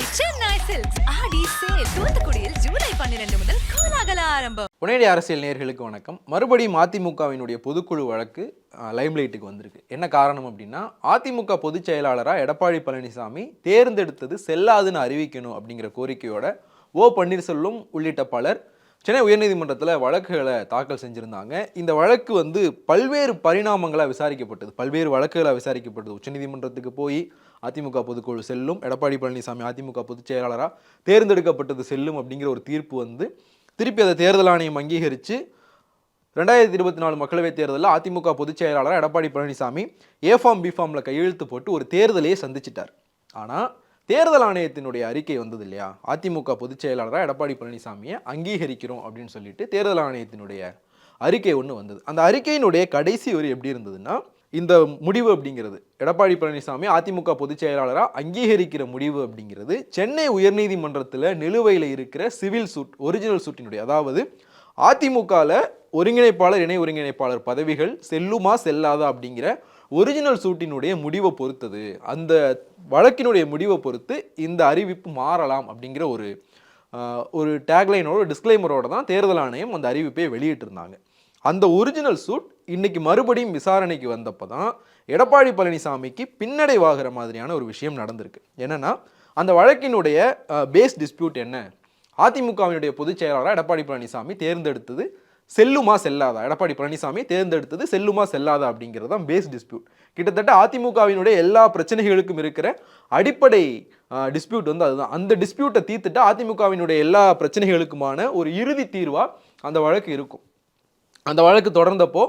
The Chennai silks Aadi sale தூத்துக்குடியில் July பன்னிரண்டு முதல் கோலாகல ஆரம்பம். அரசியல் நேர்களுக்கு வணக்கம். மறுபடியும் அதிமுகவினுடைய பொதுக்குழு வழக்கு லைம்லைட்டுக்கு வந்திருக்கு. என்ன காரணம் அப்படின்னா அதிமுக பொதுச் செயலாளராக எடப்பாடி பழனிசாமி தேர்ந்தெடுத்தது செல்லாதுன்னு அறிவிக்கணும் அப்படிங்கிற கோரிக்கையோட ஓ பன்னீர்செல்வம் உள்ளிட்ட பலர் சென்னை உயர்நீதிமன்றத்தில் வழக்குகளை தாக்கல் செஞ்சுருந்தாங்க. இந்த வழக்கு வந்து பல்வேறு பரிணாமங்களாக விசாரிக்கப்பட்டது. பல்வேறு வழக்குகளாக விசாரிக்கப்பட்டது. உச்சநீதிமன்றத்துக்கு போய் அதிமுக பொதுக்குழு செல்லும். எடப்பாடி பழனிசாமி அதிமுக பொதுச் செயலாளராக தேர்ந்தெடுக்கப்பட்டது செல்லும் அப்படிங்கிற ஒரு தீர்ப்பு வந்து திருப்பி அதை தேர்தல் ஆணையம் அங்கீகரித்து ரெண்டாயிரத்தி இருபத்தி நாலு மக்களவைத் தேர்தலில் அதிமுக பொதுச் செயலாளர் Edappadi Palaniswami A form B ஃபார்மில் கையெழுத்து போட்டு ஒரு தேர்தலையே சந்திச்சிட்டார். ஆனால் தேர்தல் ஆணையத்தினுடைய அறிக்கை வந்தது இல்லையா? அதிமுக பொதுச் செயலாளராக எடப்பாடி பழனிசாமியை அங்கீகரிக்கிறோம் அப்படின்னு சொல்லிட்டு தேர்தல் ஆணையத்தினுடைய அறிக்கை ஒன்று வந்தது. அந்த அறிக்கையினுடைய கடைசி வரி எப்படி இருந்ததுன்னா இந்த முடிவு அப்படிங்கிறது. எடப்பாடி பழனிசாமி அதிமுக பொதுச் செயலாளராக அங்கீகரிக்கிற முடிவு அப்படிங்கிறது சென்னை உயர்நீதிமன்றத்தில் நிலுவையில் இருக்கிற சிவில் சூட் ஒரிஜினல் சூட்டினுடைய அதாவது அதிமுகவில் ஒருங்கிணைப்பாளர் இணை ஒருங்கிணைப்பாளர் பதவிகள் செல்லுமா செல்லாதா அப்படிங்கிற ஒரிஜினல் சூட்டினுடைய முடிவை பொறுத்தது. அந்த வழக்கினுடைய முடிவை பொறுத்து இந்த அறிவிப்பு மாறலாம் அப்படிங்கிற ஒரு ஒரு டேக்லைனோட டிஸ்க்ளைமரோட தான் தேர்தல் ஆணையம் அந்த அறிவிப்பை வெளியிட்டிருந்தாங்க. அந்த ஒரிஜினல் சூட் இன்னைக்கு மறுபடியும் விசாரணைக்கு வந்தப்போ தான் எடப்பாடி பழனிசாமிக்கு பின்னடைவாகிற மாதிரியான ஒரு விஷயம் நடந்திருக்கு. என்னென்னா அந்த வழக்கினுடைய பேஸ் டிஸ்பியூட் என்ன? அதிமுகவினுடைய பொதுச் செயலாளராக எடப்பாடி பழனிசாமி தேர்ந்தெடுத்தது செல்லுமா செல்லாதா? எடப்பாடி பழனிசாமி தேர்ந்தெடுத்தது செல்லுமா செல்லாதா அப்படிங்கிறது தான் பேஸ் டிஸ்பியூட் கிட்டத்தட்ட அதிமுகவினுடைய எல்லா பிரச்சனைகளுக்கும் இருக்கிற அடிப்படை டிஸ்பியூட் வந்து அதுதான். அந்த டிஸ்பியூட்டை தீர்த்துட்டு அதிமுகவினுடைய எல்லா பிரச்சனைகளுக்குமான ஒரு இறுதி தீர்வாக அந்த வழக்கு இருக்கும். அந்த வழக்கு தொடர்ந்தப்போ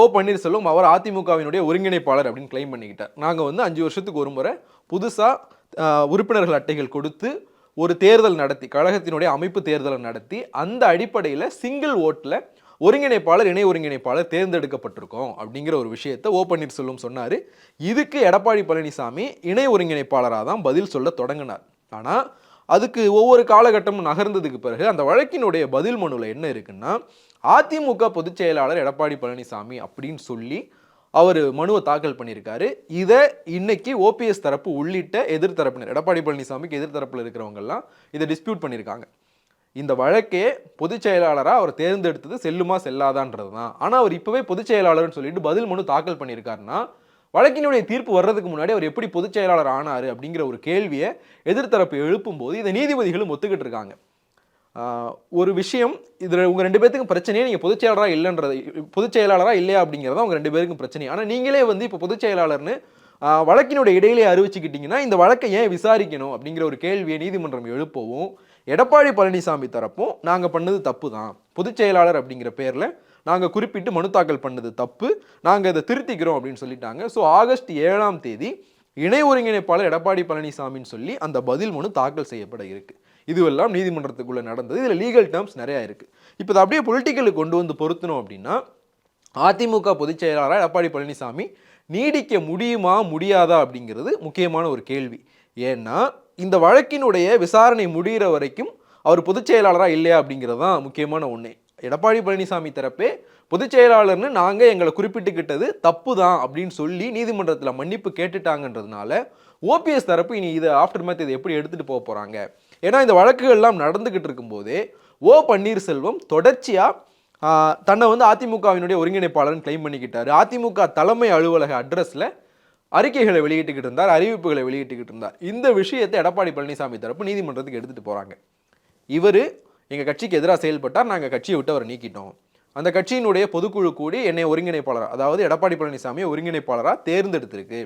ஓ பன்னீர்செல்வம் அவர் அதிமுகவினுடைய ஒருங்கிணைப்பாளர் அப்படின்னு கிளைம் பண்ணிக்கிட்டார். நாங்கள் வந்து அஞ்சு வருஷத்துக்கு ஒரு முறை புதுசாக உறுப்பினர்கள் அட்டைகள் கொடுத்து ஒரு தேர்தல் நடத்தி கழகத்தினுடைய அமைப்பு தேர்தலை நடத்தி அந்த அடிப்படையில் சிங்கிள் ஓட்டில் ஒருங்கிணைப்பாளர் இணை ஒருங்கிணைப்பாளர் தேர்ந்தெடுக்கப்பட்டிருக்கோம் அப்படிங்கிற ஒரு விஷயத்தை ஓ பன்னீர்செல்வம் சொன்னார். இதுக்கு எடப்பாடி பழனிசாமி இணை ஒருங்கிணைப்பாளராக தான் பதில் சொல்ல தொடங்கினார். ஆனால் அதுக்கு ஒவ்வொரு காலகட்டமும் நகர்ந்ததுக்கு பிறகு அந்த வழக்கினுடைய பதில் மனுவில் என்ன இருக்குன்னா அதிமுக பொதுச் செயலாளர் எடப்பாடி பழனிசாமி அப்படின்னு சொல்லி அவர் மனுவை தாக்கல் பண்ணியிருக்காரு. இதை இன்னைக்கு ஓபிஎஸ் தரப்பு உள்ளிட்ட எதிர்த்தரப்பினர் எடப்பாடி பழனிசாமிக்கு எதிர்த்தரப்பில் இருக்கிறவங்கெல்லாம் இதை டிஸ்பியூட் பண்ணியிருக்காங்க. இந்த வழக்கே பொதுச் செயலாளராக அவர் தேர்ந்தெடுத்தது செல்லுமா செல்லாதான்றது தான் ஆனால் அவர் இப்போவே பொதுச் செயலாளர்னு சொல்லிட்டு பதில் மனு தாக்கல் பண்ணியிருக்காருன்னா வழக்கினுடைய தீர்ப்பு வர்றதுக்கு முன்னாடி அவர் எப்படி பொதுச் செயலாளர் ஆனார் அப்படிங்கிற ஒரு கேள்வியை எதிர்த்தரப்பு எழுப்பும்போது இதை நீதிபதிகளும் ஒத்துக்கிட்டு இருக்காங்க. ஒரு விஷயம் இதில் உங்கள் ரெண்டு பேத்துக்கும் பிரச்சனையே நீங்கள் பொதுச் செயலாளராக இல்லைன்றது பொதுச் செயலாளராக இல்லையா அப்படிங்கிறதா உங்கள் ரெண்டு பேருக்கும் பிரச்சனை. ஆனால் நீங்களே வந்து இப்போ பொதுச் செயலாளர்னு வழக்கினுடைய இடையிலே அறிவிச்சுக்கிட்டிங்கன்னா இந்த வழக்கை ஏன் விசாரிக்கணும் அப்படிங்கிற ஒரு கேள்வியை நீதிமன்றம் எழுப்பவும் எடப்பாடி பழனிசாமி தரப்பும் நாங்கள் பண்ணது தப்பு தான் பொதுச் செயலாளர் அப்படிங்கிற பேரில் நாங்கள் குறிப்பிட்டு மனு தாக்கல் பண்ணது தப்பு. நாங்கள் இதை திருத்திக்கிறோம் அப்படின்னு சொல்லிட்டாங்க. ஸோ ஆகஸ்ட் ஏழாம் தேதி இணை ஒருங்கிணைப்பாளர் எடப்பாடி பழனிசாமின்னு சொல்லி அந்த பதில் மனு தாக்கல் செய்யப்பட இருக்குது இதுவெல்லாம் நீதிமன்றத்துக்குள்ளே நடந்தது. இதில் லீகல் டேர்ம்ஸ் நிறையா இருக்குது இப்போ இதை அப்படியே பொலிட்டிக்கலுக்கு கொண்டு வந்து பொருத்தணும் அப்படின்னா அதிமுக பொதுச் செயலாளராக எடப்பாடி பழனிசாமி நீடிக்க முடியுமா முடியாதா அப்படிங்கிறது முக்கியமான ஒரு கேள்வி. ஏன்னா இந்த வழக்கினுடைய விசாரணை முடிகிற வரைக்கும் அவர் பொதுச் செயலாளராக இல்லையா அப்படிங்கிறது தான் முக்கியமான ஒன்று எடப்பாடி பழனிசாமி தரப்பே பொதுச் செயலாளர்னு நாங்கள் எங்களை குறிப்பிட்டுக்கிட்டது தப்பு தான் அப்படின்னு சொல்லி நீதிமன்றத்தில் மன்னிப்பு கேட்டுட்டாங்கன்றதுனால ஓபிஎஸ் தரப்பு இனி இதை ஆஃப்டர் மேத் இதை எப்படி எடுத்துகிட்டு போக போகிறாங்க ஏன்னா இந்த வழக்குகள்லாம் நடந்துக்கிட்டு இருக்கும்போதே ஓ பன்னீர்செல்வம் தொடர்ச்சியாக தன்னை வந்து அதிமுகவினுடைய ஒருங்கிணைப்பாளர்னு கிளைம் பண்ணிக்கிட்டாரு. அதிமுக தலைமை அலுவலக அட்ரஸில் அறிக்கைகளை வெளியிட்டுக்கிட்டு இருந்தார் அறிவிப்புகளை வெளியிட்டுக்கிட்டு இருந்தார். இந்த விஷயத்தை எடப்பாடி பழனிசாமி தரப்பு நீதிமன்றத்துக்கு எடுத்துகிட்டு போகிறாங்க இவர் எங்கள் கட்சிக்கு எதிராக செயல்பட்டார் நாங்கள் கட்சியை விட்டு அவரை நீக்கிட்டோம். அந்த கட்சியினுடைய பொதுக்குழு கூடி என்னை ஒருங்கிணைப்பாளர் அதாவது எடப்பாடி பழனிசாமியை ஒருங்கிணைப்பாளராக தேர்ந்தெடுத்திருக்கு.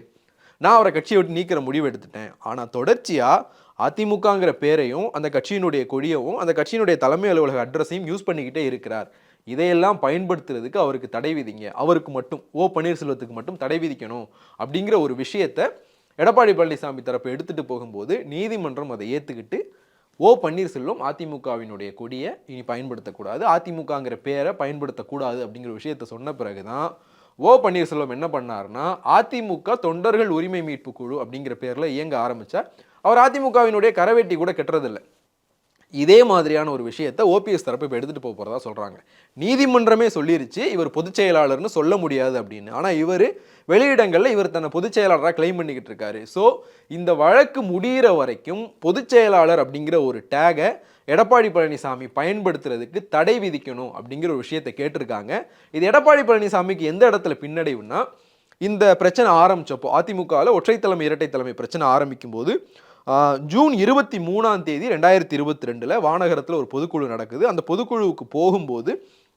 நான் அவரை கட்சியை விட்டு நீக்கிற முடிவு எடுத்துட்டேன். ஆனால் தொடர்ச்சியாக அதிமுகங்கிற பேரையும் அந்த கட்சியினுடைய கொடியவும் அந்த கட்சியினுடைய தலைமை அலுவலக அட்ரஸையும் யூஸ் பண்ணிக்கிட்டே இருக்கிறார். இதையெல்லாம் பயன்படுத்துறதுக்கு அவருக்கு தடை விதிங்க. அவருக்கு மட்டும் ஓ பன்னீர்செல்வத்துக்கு மட்டும் தடை விதிக்கணும் அப்படிங்கிற ஒரு விஷயத்தை எடப்பாடி பழனிசாமி தரப்பு எடுத்துகிட்டு போகும்போது நீதிமன்றம் அதை ஏற்றுக்கிட்டு ஓ பன்னீர்செல்வம் அதிமுகவினுடைய கொடியை இனி பயன்படுத்தக்கூடாது அதிமுகங்கிற பேரை பயன்படுத்தக்கூடாது அப்படிங்கிற விஷயத்தை சொன்ன பிறகுதான் ஓ பன்னீர்செல்வம் என்ன பண்ணாருன்னா அதிமுக தொண்டர்கள் உரிமை மீட்பு குழு அப்படிங்கிற பேரில் இயங்க ஆரம்பிச்சார். அவர் அதிமுகவினுடைய கரவேட்டி கூட கெட்டுறதில்லை. இதே மாதிரியான ஒரு விஷயத்தை ஓபிஎஸ் தரப்பு இப்போ எடுத்துகிட்டு போக போகிறதா சொல்கிறாங்க நீதிமன்றமே சொல்லிருச்சு இவர் பொதுச் செயலாளர்னு சொல்ல முடியாது அப்படின்னு. ஆனால் இவர் வெளியிடங்களில் இவர் தன்னை பொதுச் செயலாளராக கிளைம் பண்ணிக்கிட்டு இருக்காரு. ஸோ இந்த வழக்கு முடிகிற வரைக்கும் பொதுச் செயலாளர் அப்படிங்கிற ஒரு டேகை எடப்பாடி பழனிசாமி பயன்படுத்துறதுக்கு தடை விதிக்கணும் அப்படிங்கிற ஒரு விஷயத்தை கேட்டிருக்காங்க. இது எடப்பாடி பழனிசாமிக்கு எந்த இடத்துல பின்னடைவுனா இந்த பிரச்சனை ஆரம்பித்தப்போ அதிமுகவில் ஒற்றை தலைமை இரட்டை தலைமை பிரச்சனை ஆரம்பிக்கும் போது ஜூன் இருபத்தி மூணாம் தேதி ரெண்டாயிரத்தி இருபத்தி ரெண்டில் வானகரத்தில் ஒரு பொதுக்குழு நடக்குது. அந்த பொதுக்குழுவுக்கு போகும்போது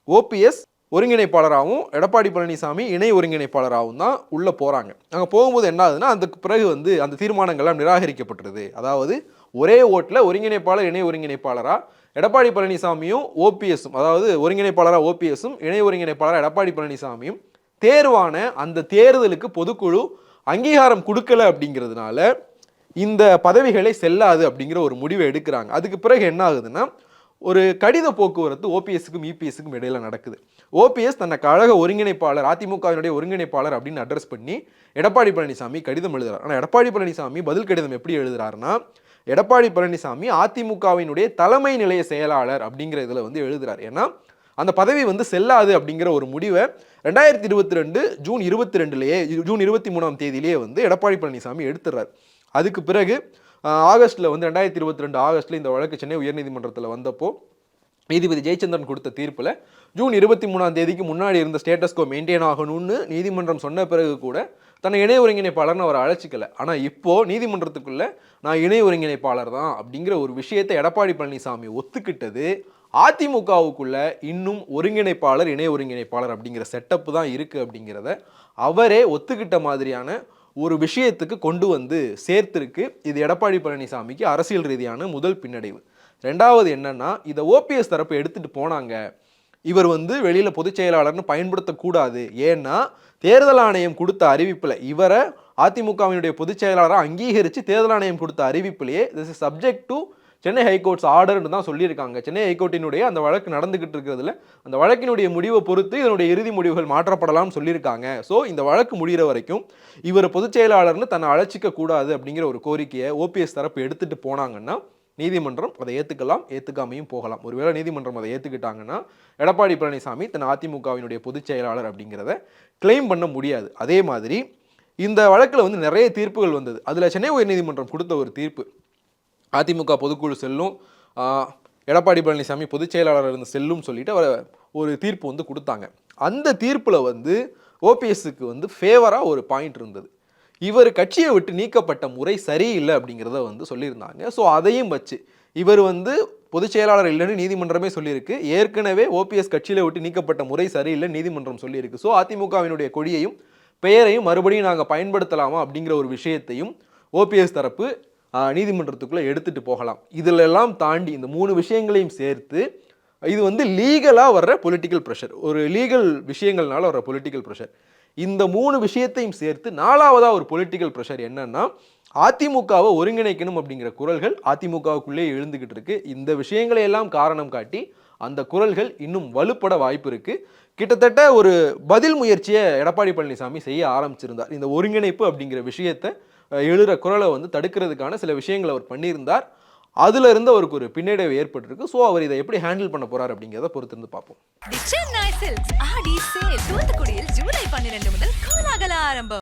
ஓபிஎஸ் ஒருங்கிணைப்பாளராகவும் எடப்பாடி பழனிசாமி இணை ஒருங்கிணைப்பாளராகவும் தான் உள்ளே போகிறாங்க அங்கே போகும்போது என்ன ஆகுதுன்னா அதுக்கு பிறகு வந்து அந்த தீர்மானங்கள்லாம் நிராகரிக்கப்பட்டுருது. அதாவது ஒரே ஓட்டில் ஒருங்கிணைப்பாளர் இணை ஒருங்கிணைப்பாளராக எடப்பாடி பழனிசாமியும் ஓபிஎஸும் அதாவது ஒருங்கிணைப்பாளராக ஓபிஎஸும் இணை ஒருங்கிணைப்பாளராக எடப்பாடி பழனிசாமியும் தேர்வான அந்த தேர்தலுக்கு பொதுக்குழு அங்கீகாரம் கொடுக்கல அப்படிங்கிறதுனால இந்த பதவிகளை செல்லாது அப்படிங்கிற ஒரு முடிவை எடுக்கிறாங்க. அதுக்கு பிறகு என்ன ஆகுதுன்னா ஒரு கடித போக்குவரத்து ஓபிஎஸ்க்கும் இபிஎஸ்க்கும் இடையில நடக்குது. ஓபிஎஸ் தன்னை கழக ஒருங்கிணைப்பாளர் அதிமுகவினுடைய ஒருங்கிணைப்பாளர் அப்படின்னு அட்ரஸ் பண்ணி எடப்பாடி பழனிசாமி கடிதம் எழுதுறார். ஆனால் எடப்பாடி பழனிசாமி பதில் கடிதம் எப்படி எழுதுறாருன்னா எடப்பாடி பழனிசாமி அதிமுகவினுடைய தலைமை நிலைய செயலாளர் அப்படிங்கிற இதில் வந்து எழுதுறார். ஏன்னா அந்த பதவி வந்து செல்லாது அப்படிங்கிற ஒரு முடிவை ரெண்டாயிரத்தி இருபத்தி ரெண்டு ஜூன் இருபத்தி ரெண்டுலேயே ஜூன் இருபத்தி மூணாம் தேதியிலேயே வந்து எடப்பாடி பழனிசாமி எடுத்துடுறார் அதுக்கு பிறகு ஆகஸ்ட்டில் வந்து ரெண்டாயிரத்தி இருபத்தி ரெண்டு ஆகஸ்ட்டில் இந்த வழக்கு சென்னை உயர்நீதிமன்றத்தில் வந்தப்போ நீதிபதி ஜெயச்சந்திரன் கொடுத்த தீர்ப்பில் ஜூன் இருபத்தி மூணாம் தேதிக்கு முன்னாடி இருந்த ஸ்டேட்டஸ்கோ மெயின்டைன் ஆகணும்னு நீதிமன்றம் சொன்ன பிறகு கூட தன்னை இணை ஒருங்கிணைப்பாளர்னு அவர் அழைச்சிக்கல. ஆனால் இப்போது நீதிமன்றத்துக்குள்ளே நான் இணை ஒருங்கிணைப்பாளர் தான் அப்படிங்கிற ஒரு விஷயத்தை எடப்பாடி பழனிசாமி ஒத்துக்கிட்டது அதிமுகவுக்குள்ள இன்னும் ஒருங்கிணைப்பாளர் இணை ஒருங்கிணைப்பாளர் அப்படிங்கிற செட்டப் தான் இருக்குது அப்படிங்கிறத அவரே ஒத்துக்கிட்ட மாதிரியான ஒரு விஷயத்துக்கு கொண்டு வந்து சேர்த்திருக்கு. இது எடப்பாடி பழனிசாமிக்கு அரசியல் ரீதியான முதல் பின்னடைவு. ரெண்டாவது என்னன்னா இதை ஓபிஎஸ் தரப்பு எடுத்துட்டு போனாங்க. இவர் வந்து வெளியில் பொதுச் செயலாளர்னு பயன்படுத்தக்கூடாது. ஏன்னா தேர்தல் ஆணையம் கொடுத்த அறிவிப்பில் இவரை அதிமுகவினுடைய பொதுச் செயலாளராக அங்கீகரித்து தேர்தல் ஆணையம் கொடுத்த அறிவிப்பிலேயே this is subject to Chennai high court's ஆர்டர்னு தான் சொல்லியிருக்காங்க. சென்னை ஹைகோர்ட்டினுடைய அந்த வழக்கு நடந்துகிட்டு இருக்கிறதுல அந்த வழக்கினுடைய முடிவை பொறுத்து இதனுடைய இறுதி முடிவுகள் மாற்றப்படலாம்னு சொல்லியிருக்காங்க. ஸோ இந்த வழக்கு முடிகிற வரைக்கும் இவர் பொதுச் செயலாளர்னு தன்னை அழைச்சிக்க கூடாது அப்படிங்கிற ஒரு கோரிக்கையை ஓபிஎஸ் தரப்பு எடுத்துட்டு போனாங்கன்னா நீதிமன்றம் அதை ஏற்றுக்கலாம் ஏற்றுக்காமையும் போகலாம். ஒருவேளை நீதிமன்றம் அதை ஏற்றுக்கிட்டாங்கன்னா எடப்பாடி பழனிசாமி தன் அதிமுகவினுடைய பொதுச் செயலாளர் அப்படிங்கிறத கிளைம் பண்ண முடியாது. அதே மாதிரி இந்த வழக்கில் வந்து நிறைய தீர்ப்புகள் வந்தது. அதில் சென்னை உயர்நீதிமன்றம் கொடுத்த ஒரு தீர்ப்பு. அதிமுக பொதுக்குழு செல்லும் எடப்பாடி பழனிசாமி பொதுச் செயலாளர் இருந்து செல்லும் சொல்லிட்டு அவர் ஒரு தீர்ப்பு வந்து கொடுத்தாங்க. அந்த தீர்ப்பில் வந்து ஓபிஎஸ்க்கு வந்து ஃபேவராக ஒரு பாயிண்ட் இருந்தது. இவர் கட்சியை விட்டு நீக்கப்பட்ட முறை சரியில்லை அப்படிங்கிறத வந்து சொல்லியிருந்தாங்க. ஸோ அதையும் வச்சு இவர் வந்து பொதுச் செயலாளர் இல்லைன்னு நீதிமன்றமே சொல்லியிருக்கு. ஏற்கனவே ஓபிஎஸ் கட்சியில் விட்டு நீக்கப்பட்ட முறை சரியில்லை நீதிமன்றம் சொல்லியிருக்கு. ஸோ அதிமுகவினுடைய கொடியையும் பெயரையும் மறுபடியும் நாங்கள் பயன்படுத்தலாமா அப்படிங்கிற ஒரு விஷயத்தையும் ஓபிஎஸ் தரப்பு நீதிமன்றத்துக்குள்ளே எடுத்துகிட்டு போகலாம். இதிலெல்லாம் தாண்டி இந்த மூணு விஷயங்களையும் சேர்த்து இது வந்து லீகலாக வர்ற பொலிட்டிக்கல் ப்ரெஷர் ஒரு லீகல் விஷயங்கள்னால வர்ற பொலிட்டிக்கல் ப்ரெஷர் இந்த மூணு விஷயத்தையும் சேர்த்து நாலாவதாக ஒரு பொலிட்டிக்கல் ப்ரெஷர் என்னன்னா அதிமுகவை ஒருங்கிணைக்கணும் அப்படிங்கிற குரல்கள் அதிமுகவுக்குள்ளே எழுந்துக்கிட்டு இருக்கு. இந்த விஷயங்களை எல்லாம் காரணம் காட்டி அந்த குரல்கள் இன்னும் வலுப்பட வாய்ப்பு இருக்குது கிட்டத்தட்ட ஒரு பதில் முயற்சியை எடப்பாடி பழனிசாமி செய்ய ஆரம்பிச்சிருந்தார். இந்த ஒருங்கிணைப்பு அப்படிங்கிற விஷயத்தை அஹ், எழுற குரலை வந்து தடுக்கிறதுக்கான சில விஷயங்களை அவர் பண்ணியிருந்தார். அதுல இருந்து அவருக்கு ஒரு பின்னடைவு ஏற்பட்டிருக்கு. ஸோ அவர் இதை எப்படி ஹேண்டில் பண்ண போறார் அப்படிங்கிறத பொறுத்திருந்து பார்ப்போம். சென்னை சில்க்ஸ் ஆடி சேல் தூத்துக்குடியில் ஜூலை பன்னிரெண்டு முதல் கோலாகல ஆரம்பம்.